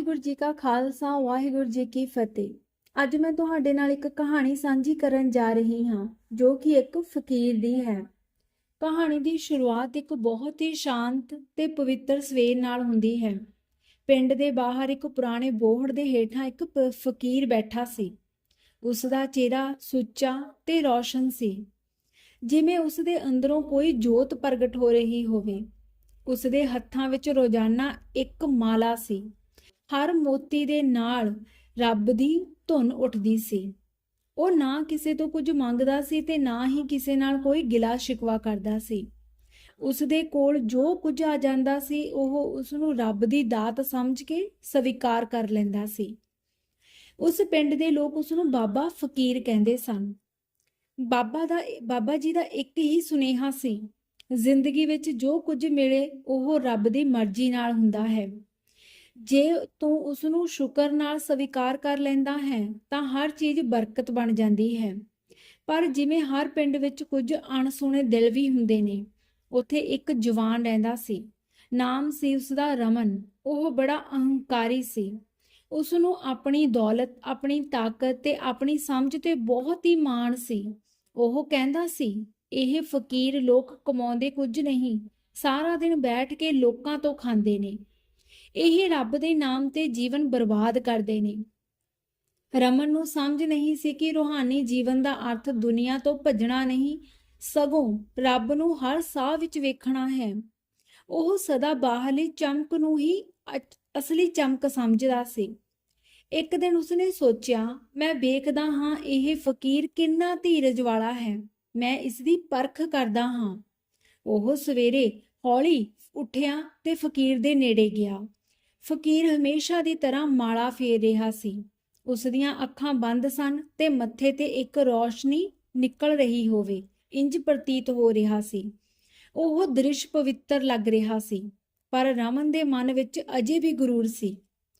ਵਾਹਿਗੁਰੂ ਜੀ ਕਾ ਖਾਲਸਾ, ਵਾਹਿਗੁਰੂ ਜੀ ਕੀ ਫਤਿਹ। ਅੱਜ ਮੈਂ ਤੁਹਾਡੇ ਨਾਲ ਇੱਕ ਕਹਾਣੀ ਸਾਂਝੀ ਕਰਨ ਜਾ ਰਹੀ ਹਾਂ, ਜੋ ਕਿ ਇੱਕ ਫਕੀਰ ਦੀ ਹੈ। ਕਹਾਣੀ ਦੀ ਸ਼ੁਰੂਆਤ ਇੱਕ ਬਹੁਤ ਹੀ ਸ਼ਾਂਤ ਤੇ ਪਵਿੱਤਰ ਸਵੇਰ ਨਾਲ ਹੁੰਦੀ ਹੈ। ਪਿੰਡ ਦੇ ਬਾਹਰ ਇੱਕ ਪੁਰਾਣੇ ਬੋਹੜ ਦੇ ਹੇਠਾਂ ਇੱਕ ਫਕੀਰ ਬੈਠਾ ਸੀ। ਉਸ ਦਾ ਚਿਹਰਾ ਸੁੱਚਾ ਤੇ ਰੌਸ਼ਨ ਸੀ। ਜਿਵੇਂ ਉਸ ਦੇ ਅੰਦਰੋਂ ਕੋਈ ਜੋਤ ਪ੍ਰਗਟ ਹੋ ਰਹੀ ਹੋਵੇ ਉਸ ਦੇ ਹੱਥਾਂ ਵਿੱਚ ਰੋਜ਼ਾਨਾ ਇੱਕ ਮਾਲਾ ਸੀ। ਹਰ ਮੋਤੀ ਦੇ ਨਾਲ ਰੱਬ ਦੀ ਧੁਨ ਉੱਠਦੀ ਸੀ। ਉਹ ਨਾ ਕਿਸੇ ਤੋਂ ਕੁਝ ਮੰਗਦਾ ਸੀ ਤੇ ਨਾ ਹੀ ਕਿਸੇ ਨਾਲ ਕੋਈ ਗਿਲਾ ਸ਼ਿਕਵਾ ਕਰਦਾ ਸੀ। ਉਸ ਦੇ ਕੋਲ ਜੋ ਕੁਝ ਆ ਜਾਂਦਾ ਸੀ, ਉਹ ਉਸ ਨੂੰ ਰੱਬ ਦੀ ਦਾਤ ਸਮਝ ਕੇ ਸਵੀਕਾਰ ਕਰ ਲੈਂਦਾ ਸੀ। ਉਸ ਪਿੰਡ ਦੇ ਲੋਕ ਉਸ ਨੂੰ ਬਾਬਾ ਫਕੀਰ ਕਹਿੰਦੇ ਸਨ। ਬਾਬਾ ਦਾ, ਬਾਬਾ ਜੀ ਦਾ ਇੱਕ ਹੀ ਸੁਨੇਹਾ ਸੀ, ਜ਼ਿੰਦਗੀ ਵਿੱਚ ਜੋ ਕੁਝ ਮਿਲੇ, ਉਹ ਰੱਬ ਦੀ ਮਰਜ਼ੀ ਨਾਲ ਹੁੰਦਾ ਹੈ। ਜੇ ਤੂੰ ਉਸ ਨੂੰ ਸ਼ੁਕਰ ਨਾਲ ਸਵੀਕਾਰ ਕਰ ਲੈਂਦਾ ਹੈ, ਤਾਂ ਹਰ ਚੀਜ਼ ਬਰਕਤ ਬਣ ਜਾਂਦੀ ਹੈ। ਪਰ ਜਿਵੇਂ ਹਰ ਪਿੰਡ ਵਿੱਚ ਕੁਝ ਅਣਸੁਣੇ ਦਿਲ ਵੀ ਹੁੰਦੇ ਨੇ, ਉੱਥੇ ਇੱਕ ਜਵਾਨ ਰਹਿੰਦਾ ਸੀ। ਨਾਮ ਸੀ ਉਸ ਦਾ ਰਮਨ। ਉਹ ਬੜਾ ਅਹੰਕਾਰੀ ਸੀ। ਉਸ ਨੂੰ ਆਪਣੀ ਦੌਲਤ, ਆਪਣੀ ਤਾਕਤ ਤੇ ਆਪਣੀ ਸਮਝ ਤੇ ਬਹੁਤ ਹੀ ਮਾਣ ਸੀ। ਉਹ ਕਹਿੰਦਾ ਸੀ, ਇਹ ਫਕੀਰ ਲੋਕ ਕਮਾਉਂਦੇ ਕੁਝ ਨਹੀਂ। ਸਾਰਾ ਦਿਨ ਬੈਠ ਕੇ ਲੋਕਾਂ ਤੋਂ ਖਾਂਦੇ ਨੇ। ਇਹ ਰੱਬ ਦੇ ਨਾਮ ਤੇ ਜੀਵਨ ਬਰਬਾਦ ਕਰਦੇ ਨੇ। ਰਮਨ ਨੂੰ ਸਮਝ ਨਹੀਂ ਸੀ ਕਿ ਰੂਹਾਨੀ ਜੀਵਨ ਦਾ ਅਰਥ ਦੁਨੀਆ ਤੋਂ ਭੱਜਣਾ ਨਹੀਂ, ਸਗੋਂ ਰੱਬ ਨੂੰ ਹਰ ਸਾਹ ਵਿੱਚ ਵੇਖਣਾ ਹੈ। ਉਹ ਸਦਾ ਬਾਹਰਲੀ ਚਮਕ ਨੂੰ ਹੀ ਅਸਲੀ ਚਮਕ ਸਮਝਦਾ ਸੀ। ਇੱਕ ਦਿਨ ਉਸਨੇ ਸੋਚਿਆ, ਮੈਂ ਵੇਖਦਾ ਹਾਂ ਇਹ ਫਕੀਰ ਕਿੰਨਾ ਧੀਰਜ ਵਾਲਾ ਹੈ। ਮੈਂ ਇਸ ਦੀ ਪਰਖ ਕਰਦਾ ਹਾਂ। ਉਹ ਸਵੇਰੇ ਹੌਲੀ ਉੱਠਿਆ ਤੇ ਫਕੀਰ ਦੇ ਨੇੜੇ ਗਿਆ। ਫਕੀਰ ਹਮੇਸ਼ਾ ਦੀ ਤਰ੍ਹਾਂ ਮਾਲਾ ਫੇਰ ਰਿਹਾ ਸੀ। ਉਸ ਦੀਆਂ ਅੱਖਾਂ ਬੰਦ ਸਨ ਤੇ ਮੱਥੇ ਤੇ ਇੱਕ ਰੌਸ਼ਨੀ ਨਿਕਲ ਰਹੀ ਹੋਵੇ, ਇੰਜ ਪ੍ਰਤੀਤ ਹੋ ਰਿਹਾ ਸੀ। ਉਹ ਦ੍ਰਿਸ਼ ਪਵਿੱਤਰ ਲੱਗ ਰਿਹਾ ਸੀ, ਪਰ ਰਮਨ ਦੇ ਮਨ ਵਿੱਚ ਅਜੇ ਵੀ ਗਰੂਰ ਸੀ।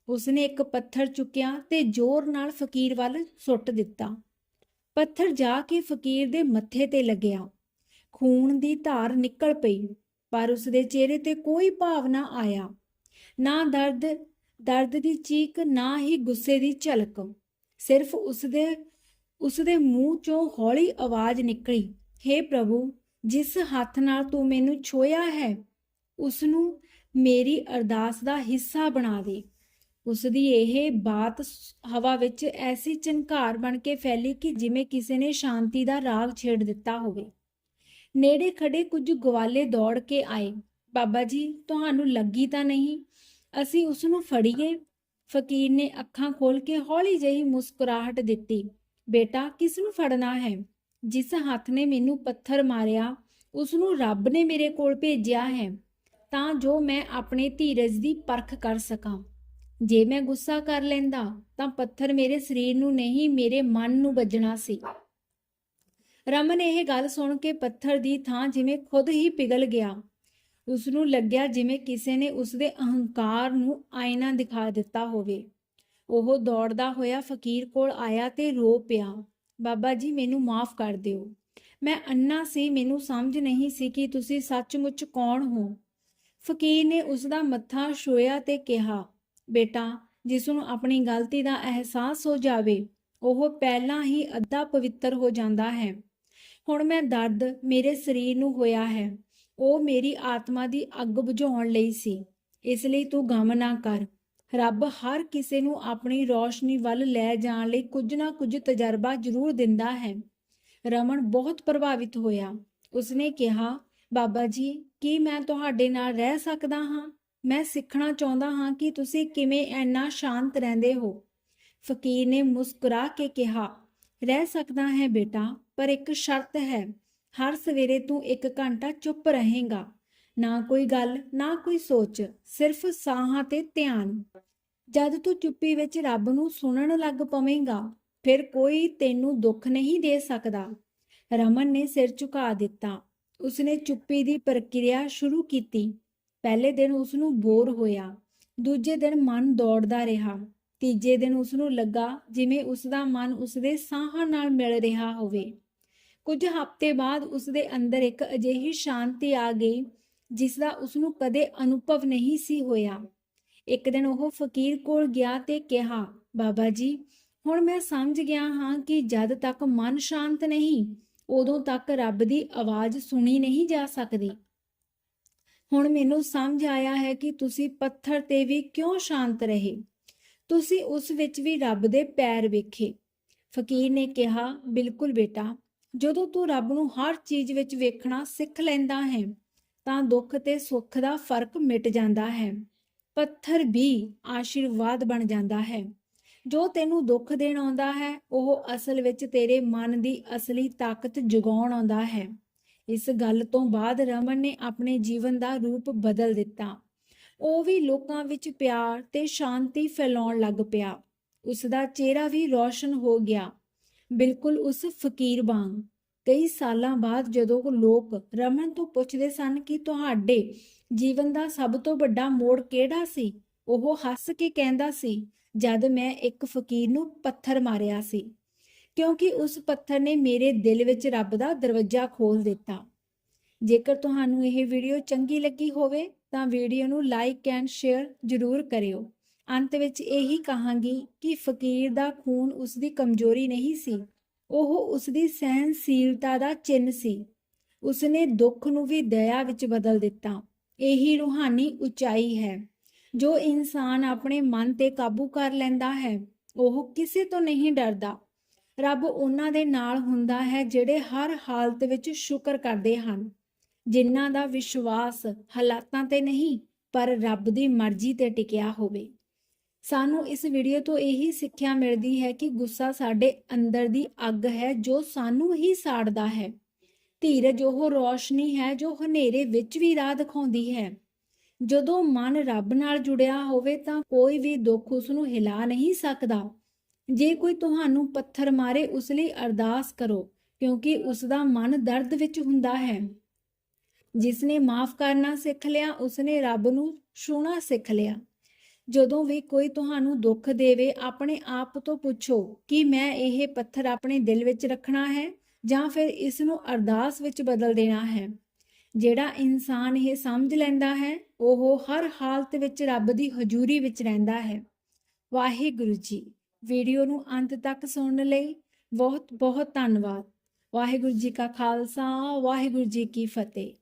ਉਸਨੇ ਇੱਕ ਪੱਥਰ ਚੁੱਕਿਆ ਤੇ ਜ਼ੋਰ ਨਾਲ ਫਕੀਰ ਵੱਲ ਸੁੱਟ ਦਿੱਤਾ। ਪੱਥਰ ਜਾ ਕੇ ਫਕੀਰ ਦੇ ਮੱਥੇ ਤੇ ਲੱਗਿਆ। ਖੂਨ ਦੀ ਧਾਰ ਨਿਕਲ ਪਈ, ਪਰ ਉਸ ਦੇ ਚਿਹਰੇ ਤੇ ਕੋਈ ਭਾਵ ਨਾ ਆਇਆ। ਨਾ ਦਰਦ ਦਰਦ ਦੀ ਚੀਕ, ਨਾ ਹੀ ਗੁੱਸੇ ਦੀ ਝਲਕ। ਸਿਰਫ ਉਸ ਦੇ ਉਸ ਦੇ ਮੂੰਹ ਚੋਂ ਹੌਲੀ ਆਵਾਜ਼ ਨਿਕਲੀ हे ਪ੍ਰਭੂ, ਜਿਸ ਹੱਥ ਨਾਲ ਤੂੰ ਮੈਨੂੰ ਛੋਇਆ ਹੈ ਉਸ ਨੂੰ ਮੇਰੀ ਅਰਦਾਸ ਦਾ ਹਿੱਸਾ ਬਣਾ ਦੇ। ਉਸ ਦੀ ਇਹ ਬਾਤ ਹਵਾ ਵਿੱਚ ਐਸੀ ਝੰਕਾਰ ਬਣ ਕੇ ਫੈਲੀ ਕਿ ਜਿਵੇਂ ਕਿਸੇ ਨੇ ਸ਼ਾਂਤੀ ਦਾ ਰਾਗ ਛੇੜ ਦਿੱਤਾ ਹੋਵੇ। ਨੇੜੇ ਖੜੇ ਕੁਝ ਗਵਾਲੇ ਦੌੜ ਕੇ ਆਏ, ਬਾਬਾ ਜੀ, ਤੁਹਾਨੂੰ ਲੱਗੀ ਤਾਂ ਨਹੀਂ? ਅਸੀਂ ਉਸ ਨੂੰ ਫੜੀਏ। ਫਕੀਰ ਨੇ ਅੱਖਾਂ ਖੋਲ ਕੇ ਹੌਲੀ ਜਿਹੀ ਮੁਸਕਰਾਹਟ ਦਿੱਤੀ। ਬੇਟਾ, ਕਿਸ ਨੂੰ ਫੜਨਾ ਹੈ? ਜਿਸ ਹੱਥ ਨੇ ਮੈਨੂੰ ਪੱਥਰ ਮਾਰਿਆ ਉਸ ਨੂੰ ਰੱਬ ਨੇ ਮੇਰੇ ਕੋਲ ਭੇਜਿਆ ਹੈ। ਤਾਂ ਜੋ ਮੈਂ ਆਪਣੇ ਧੀਰਜ ਦੀ ਪਰਖ ਕਰ ਸਕਾਂ। ਜੇ ਮੈਂ ਗੁੱਸਾ ਕਰ ਲੈਂਦਾ, ਤਾਂ ਪੱਥਰ ਮੇਰੇ ਸਰੀਰ ਨੂੰ ਨਹੀਂ, ਮੇਰੇ ਮਨ ਨੂੰ ਵੱਜਣਾ ਸੀ। ਰਮਨ, ਇਹ ਗੱਲ ਸੁਣ ਕੇ ਪੱਥਰ ਦੀ ਥਾਂ ਜਿਵੇਂ ਖੁਦ ਹੀ ਪਿਘਲ ਗਿਆ। ਉਸ ਨੂੰ ਲੱਗਿਆ ਜਿਵੇਂ ਕਿਸੇ ਨੇ ਉਸ ਦੇ ਅਹੰਕਾਰ ਨੂੰ ਆਇਨਾ ਦਿਖਾ ਦਿੱਤਾ ਹੋਵੇ। ਉਹ ਦੌੜਦਾ ਹੋਇਆ ਫਕੀਰ ਕੋਲ ਆਇਆ ਤੇ ਰੋ ਪਿਆ, ਬਾਬਾ ਜੀ, ਮੈਨੂੰ ਮਾਫ ਕਰ ਦਿਓ। ਮੈਂ ਅੰਨਾ ਸੀ, ਮੈਨੂੰ ਸਮਝ ਨਹੀਂ ਸੀ ਕਿ ਤੁਸੀਂ ਸੱਚਮੁੱਚ ਕੌਣ ਹੋ ਫਕੀਰ ਨੇ ਉਸ ਦਾ ਮੱਥਾ ਛੋਇਆ ਤੇ ਕਿਹਾ, ਬੇਟਾ, ਜਿਸ ਨੂੰ ਆਪਣੀ ਗਲਤੀ ਦਾ ਅਹਿਸਾਸ ਹੋ ਜਾਵੇ, ਉਹ ਪਹਿਲਾਂ ਹੀ ਅੱਧਾ ਪਵਿੱਤਰ ਹੋ ਜਾਂਦਾ ਹੈ। ਹੁਣ ਮੈਂ ਦਰਦ ਮੇਰੇ ਸਰੀਰ ਨੂੰ ਹੋਇਆ ਹੈ। ਉਹ ਮੇਰੀ ਆਤਮਾ ਦੀ ਅੱਗ ਬੁਝਾਉਣ ਲਈ ਸੀ। ਇਸ ਲਈ ਤੂੰ ਗਮ ਨਾ ਕਰ। ਰੱਬ ਹਰ ਕਿਸੇ ਨੂੰ ਆਪਣੀ ਰੌਸ਼ਨੀ ਵੱਲ ਲੈ ਜਾਣ ਲਈ ਕੁਝ ਨਾ ਕੁਝ ਤਜਰਬਾ ਜ਼ਰੂਰ ਦਿੰਦਾ ਹੈ। ਰਮਨ ਬਹੁਤ ਪ੍ਰਭਾਵਿਤ ਹੋਇਆ। ਉਸਨੇ ਕਿਹਾ, ਬਾਬਾ ਜੀ, ਕੀ ਮੈਂ ਤੁਹਾਡੇ ਨਾਲ ਰਹਿ ਸਕਦਾ ਹਾਂ? ਮੈਂ ਸਿੱਖਣਾ ਚਾਹੁੰਦਾ ਹਾਂ ਕਿ ਤੁਸੀਂ ਕਿਵੇਂ ਇੰਨਾ ਸ਼ਾਂਤ ਰਹਿੰਦੇ ਹੋ। ਫਕੀਰ ਨੇ ਮੁਸਕਰਾ ਕੇ ਕਿਹਾ, ਰਹਿ ਸਕਦਾ ਹੈ ਬੇਟਾ, ਪਰ ਇੱਕ ਸ਼ਰਤ ਹੈ। ਹਰ ਸਵੇਰੇ ਤੂੰ ਇੱਕ ਘੰਟਾ ਚੁੱਪ ਰਹੇਗਾ। ਨਾ ਕੋਈ ਗੱਲ, ਨਾ ਕੋਈ ਸੋਚ, ਸਿਰਫ ਸਾਹਾਂ ਤੇ ਧਿਆਨ। ਜਦ ਤੂੰ ਚੁੱਪੀ ਵਿੱਚ ਰੱਬ ਨੂੰ ਸੁਣਨ ਲੱਗ ਪਵੇਂਗਾ, ਫਿਰ ਕੋਈ ਤੈਨੂੰ ਦੁੱਖ ਨਹੀਂ ਦੇ ਸਕਦਾ। ਰਮਨ ਨੇ ਸਿਰ ਝੁਕਾ ਦਿੱਤਾ। ਉਸਨੇ ਚੁੱਪੀ ਦੀ ਪ੍ਰਕਿਰਿਆ ਸ਼ੁਰੂ ਕੀਤੀ। ਪਹਿਲੇ ਦਿਨ ਉਸ ਨੂੰ ਬੋਰ ਹੋਇਆ। ਦੂਜੇ ਦਿਨ ਮਨ ਦੌੜਦਾ ਰਿਹਾ। ਤੀਜੇ ਦਿਨ ਉਸ ਨੂੰ ਲੱਗਾ ਜਿਵੇਂ ਉਸ ਦਾ ਮਨ ਉਸ ਦੇ ਸਾਹਾਂ ਨਾਲ ਮਿਲ ਰਿਹਾ ਹੋਵੇ। ਕੁਝ ਹਫ਼ਤੇ ਬਾਅਦ ਉਸ ਦੇ ਅੰਦਰ ਇੱਕ ਅਜਿਹੀ ਸ਼ਾਂਤੀ ਆ ਗਈ ਜਿਸ ਦਾ ਉਸ ਨੂੰ ਕਦੇ ਅਨੁਭਵ ਨਹੀਂ ਸੀ ਹੋਇਆ। ਇੱਕ ਦਿਨ ਉਹ ਫਕੀਰ ਕੋਲ ਗਿਆ ਤੇ ਕਿਹਾ, ਬਾਬਾ ਜੀ, ਹੁਣ ਮੈਂ ਸਮਝ ਗਿਆ ਹਾਂ ਕਿ ਜਦ ਤੱਕ ਮਨ ਸ਼ਾਂਤ ਨਹੀਂ, ਉਦੋਂ ਤੱਕ ਰੱਬ ਦੀ ਆਵਾਜ਼ ਸੁਣੀ ਨਹੀਂ ਜਾ ਸਕਦੀ। ਹੁਣ ਮੈਨੂੰ ਸਮਝ ਆਇਆ ਹੈ ਕਿ ਤੁਸੀਂ ਪੱਥਰ ਤੇ ਵੀ ਕਿਉਂ ਸ਼ਾਂਤ ਰਹੇ? ਤੁਸੀਂ ਉਸ ਵਿੱਚ ਵੀ ਰੱਬ ਦੇ ਪੈਰ ਵੇਖੇ। ਫਕੀਰ ਨੇ ਕਿਹਾ, ਬਿਲਕੁਲ ਬੇਟਾ ਜਦੋਂ ਤੂੰ ਰੱਬ ਨੂੰ ਹਰ ਚੀਜ਼ ਵਿੱਚ ਵੇਖਣਾ, ਸਿੱਖ ਲੈਂਦਾ ਹੈ, ਤਾਂ ਦੁੱਖ ਤੇ ਸੁੱਖ ਦਾ ਫ਼ਰਕ ਮਿਟ ਜਾਂਦਾ ਹੈ। ਪੱਥਰ ਵੀ ਆਸ਼ੀਰਵਾਦ ਬਣ ਜਾਂਦਾ ਹੈ। ਜੋ ਤੈਨੂੰ ਦੁੱਖ ਦੇਣ ਆਉਂਦਾ ਹੈ, ਉਹ ਅਸਲ ਵਿੱਚ ਤੇਰੇ ਮਨ ਦੀ ਅਸਲੀ ਤਾਕਤ ਜਗਾਉਣ ਆਉਂਦਾ ਹੈ। ਇਸ ਗੱਲ ਤੋਂ ਬਾਅਦ ਰਮਨ ਨੇ ਆਪਣੇ ਜੀਵਨ ਦਾ ਰੂਪ ਬਦਲ ਦਿੱਤਾ। ਉਹ ਵੀ ਲੋਕਾਂ ਵਿੱਚ ਪਿਆਰ ਤੇ ਸ਼ਾਂਤੀ ਫੈਲਾਉਣ ਲੱਗ ਪਿਆ। ਉਸ ਦਾ ਚਿਹਰਾ ਵੀ ਰੌਸ਼ਨ ਹੋ ਗਿਆ। ਬਿਲਕੁਲ ਉਸ ਫਕੀਰ ਵਾਂਗ। ਕਈ ਸਾਲਾਂ ਬਾਅਦ ਜਦੋਂ ਲੋਕ ਰਮਨ ਤੋਂ ਪੁੱਛਦੇ ਸਨ ਕਿ ਤੁਹਾਡੇ ਜੀਵਨ ਦਾ ਸਭ ਤੋਂ ਵੱਡਾ ਮੋੜ ਕਿਹੜਾ ਸੀ, ਉਹ ਹੱਸ ਕੇ ਕਹਿੰਦਾ ਸੀ, ਜਦ ਮੈਂ ਇੱਕ ਫਕੀਰ ਨੂੰ ਪੱਥਰ ਮਾਰਿਆ ਸੀ। ਕਿਉਂਕਿ ਉਸ ਪੱਥਰ ਨੇ ਮੇਰੇ ਦਿਲ ਵਿੱਚ ਰੱਬ ਦਾ ਦਰਵਾਜ਼ਾ ਖੋਲ ਦਿੱਤਾ। ਜੇਕਰ ਤੁਹਾਨੂੰ ਇਹ ਵੀਡੀਓ ਚੰਗੀ ਲੱਗੀ ਹੋਵੇ, ਤਾਂ ਵੀਡੀਓ ਨੂੰ ਲਾਈਕ ਐਂਡ ਸ਼ੇਅਰ ਜ਼ਰੂਰ ਕਰਿਓ। ਅੰਤ ਵਿੱਚ ਇਹੀ ਕਹਾਂਗੀ ਕਿ ਫਕੀਰ ਦਾ ਖੂਨ ਉਸ ਦੀ ਕਮਜ਼ੋਰੀ ਨਹੀਂ ਸੀ, ਉਹ ਉਸ ਦੀ ਸਹਿਨਸ਼ੀਲਤਾ ਦਾ ਚਿੰਨ੍ਹ ਸੀ। ਉਸਨੇ ਦੁੱਖ ਨੂੰ ਵੀ ਦਇਆ ਵਿੱਚ ਬਦਲ ਦਿੱਤਾ। ਇਹੀ ਰੂਹਾਨੀ ਉਚਾਈ ਹੈ, ਜੋ ਇਨਸਾਨ ਆਪਣੇ ਮਨ ਤੇ ਕਾਬੂ ਕਰ ਲੈਂਦਾ ਹੈ। ਉਹ ਕਿਸੇ ਤੋਂ ਨਹੀਂ ਡਰਦਾ। ਰੱਬ ਉਹਨਾਂ ਦੇ ਨਾਲ ਹੁੰਦਾ ਹੈ ਜਿਹੜੇ ਹਰ ਹਾਲਤ ਵਿੱਚ ਸ਼ੁਕਰ ਕਰਦੇ ਹਨ। ਜਿਨ੍ਹਾਂ ਦਾ ਵਿਸ਼ਵਾਸ ਹਾਲਾਤਾਂ ਤੇ ਨਹੀਂ, ਪਰ ਰੱਬ ਦੀ ਮਰਜ਼ੀ ਤੇ ਟਿਕਿਆ ਹੋਵੇ। ਸਾਨੂੰ ਇਸ ਵੀਡੀਓ ਤੋਂ ਇਹੀ ਸਿੱਖਿਆ ਮਿਲਦੀ ਹੈ ਕਿ ਗੁੱਸਾ ਸਾਡੇ ਅੰਦਰ ਦੀ ਅੱਗ ਹੈ, ਜੋ ਸਾਨੂੰ ਹੀ ਸਾੜਦਾ ਹੈ। ਧੀਰਜ ਉਹ ਰੋਸ਼ਨੀ ਹੈ, ਜੋ ਹਨੇਰੇ ਵਿੱਚ ਵੀ ਰਾਹ ਦਿਖਾਉਂਦੀ ਹੈ। ਜਦੋਂ ਮਨ ਰੱਬ ਨਾਲ ਜੁੜਿਆ ਹੋਵੇ ਤਾਂ ਕੋਈ ਵੀ ਦੁੱਖ ਉਸ ਨੂੰ ਹਿਲਾ ਨਹੀਂ ਸਕਦਾ। ਜੇ ਕੋਈ ਤੁਹਾਨੂੰ ਪੱਥਰ ਮਾਰੇ, ਉਸ ਲਈ ਅਰਦਾਸ ਕਰੋ, ਕਿਉਂਕਿ ਉਸ ਦਾ ਮਨ ਦਰਦ ਵਿੱਚ ਹੁੰਦਾ ਹੈ। ਜਿਸ ਨੇ ਮਾਫ ਕਰਨਾ ਸਿੱਖ ਲਿਆ, ਉਸ ਨੇ ਰੱਬ ਨੂੰ ਛੂਣਾ ਸਿੱਖ ਲਿਆ। ਜਦੋਂ ਵੀ ਕੋਈ ਤੁਹਾਨੂੰ ਦੁੱਖ ਦੇਵੇ, ਆਪਣੇ ਆਪ ਤੋਂ ਪੁੱਛੋ ਕਿ ਮੈਂ ਇਹ ਪੱਥਰ ਆਪਣੇ ਦਿਲ ਵਿੱਚ ਰੱਖਣਾ ਹੈ ਜਾਂ ਫਿਰ ਇਸ ਨੂੰ ਅਰਦਾਸ ਵਿੱਚ ਬਦਲ ਦੇਣਾ ਹੈ। ਜਿਹੜਾ ਇਨਸਾਨ ਇਹ ਸਮਝ ਲੈਂਦਾ ਹੈ, ਉਹ ਹਰ ਹਾਲਤ ਵਿੱਚ ਰੱਬ ਦੀ ਹਜ਼ੂਰੀ ਵਿੱਚ ਰਹਿੰਦਾ ਹੈ। ਵਾਹਿਗੁਰੂ ਜੀ, ਵੀਡੀਓ ਨੂੰ ਅੰਤ ਤੱਕ ਸੁਣਨ ਲਈ ਬਹੁਤ ਬਹੁਤ ਧੰਨਵਾਦ। ਵਾਹਿਗੁਰੂ ਜੀ ਕਾ ਖਾਲਸਾ, ਵਾਹਿਗੁਰੂ ਜੀ ਕੀ ਫਤਿਹ।